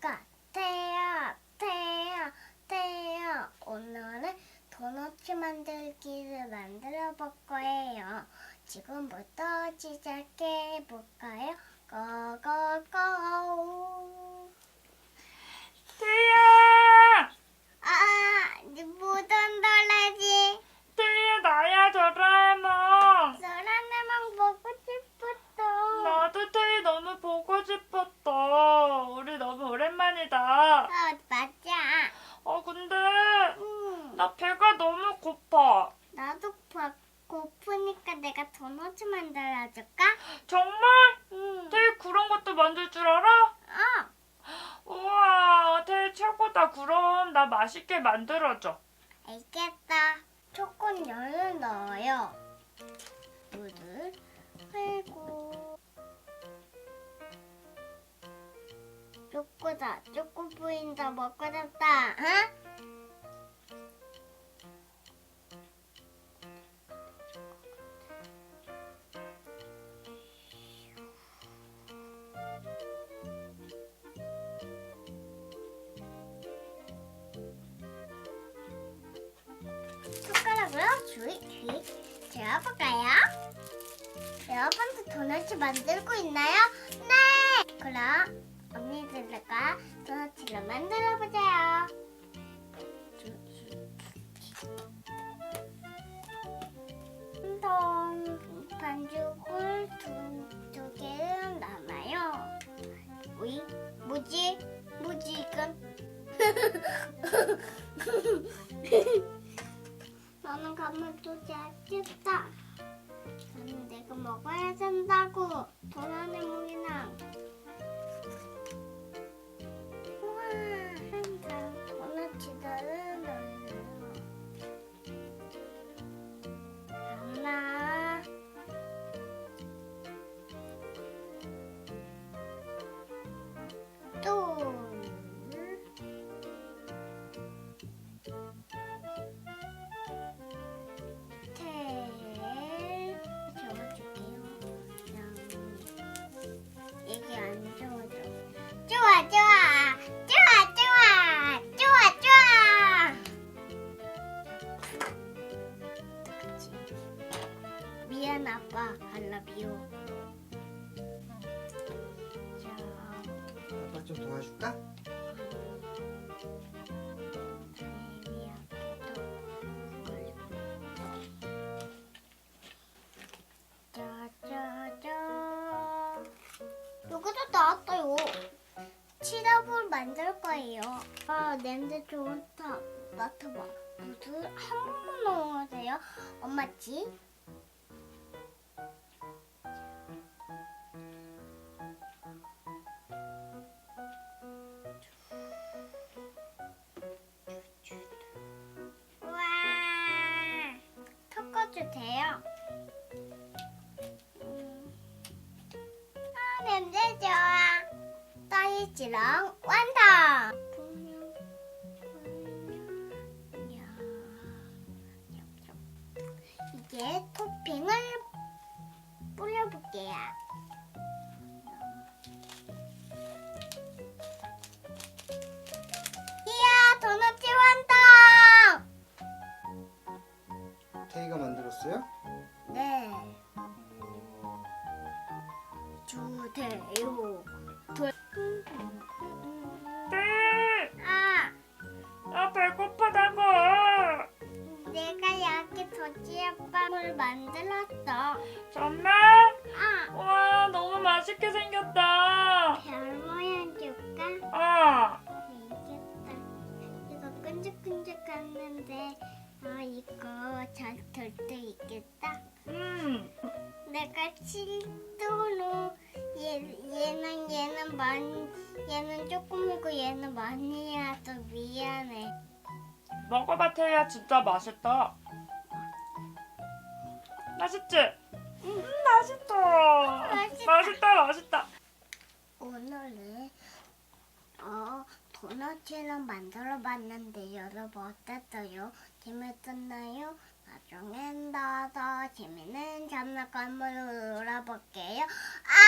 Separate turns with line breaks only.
만들까? 태야, 태야, 태야. 오늘은 도넛 만들기를 만들어 볼 거예요. 지금부터 시작해 볼까요? 고고고.
태야!
아, 무던 도라지.
태야 나야 도라에몽.
소라네만 보고 싶었어.
나도 태희 너무 보고 싶었다. 우리 너무 오랜만이다.
아, 맞아.
어 근데
응.
나 배가 너무 고파.
바, 고프니까 내가 도넛 만들어줄까?
정말?
응.
태희 그런 것도 만들 줄 알아?
어.
우와 태희 최고다. 그럼 나 맛있게 만들어줘.
알겠다. 초코는 열을 넣어요. 물을 풀고. 초코다. 초코 부인다. 먹고 싶다. 응? 재워볼까요? 여러분도 도넛 만들고 있나요? 네! 그럼 언니들과 도넛을 만들어보자요. 한통 반죽을 두, 두 개를 남아요. 우이? 뭐지? 뭐지 이건? 먹어야 된다고. 도난의 무기랑.
좀 도와줄까?
짜자자. 여기도 나왔어요. 치라볼 만들 거예요. 아, 냄새 좋다. 맡아봐. 물을 한 번만 넣어야 돼요. 엄마지? 딸기랑 완성. 이제 토핑을 뿌려볼게요. 이야, 도넛 완성!
태희가 만들었어요?
네,
오,
주세요. 돌. 만들었어.
정말?
아,
우와 너무 맛있게 생겼다.
별 모양 줄까?
어.
이겼다. 이거 끈적끈적했는데, 아, 이거 잘될때 있겠다.
음.
내가 칠도로 얘, 얘는 얘는 많이 얘는 조금이고 얘는 많이 해서 미안해.
먹어봐 태희야 진짜 맛있다. 맛있지? 음 맛있다.
맛있다.
맛있다 맛있다.
오늘은 어 도넛처럼 만들어봤는데 여러분 어땠어요? 재밌었나요? 나중엔 더더 재밌는 장난감으로 놀아볼게요. 안녕.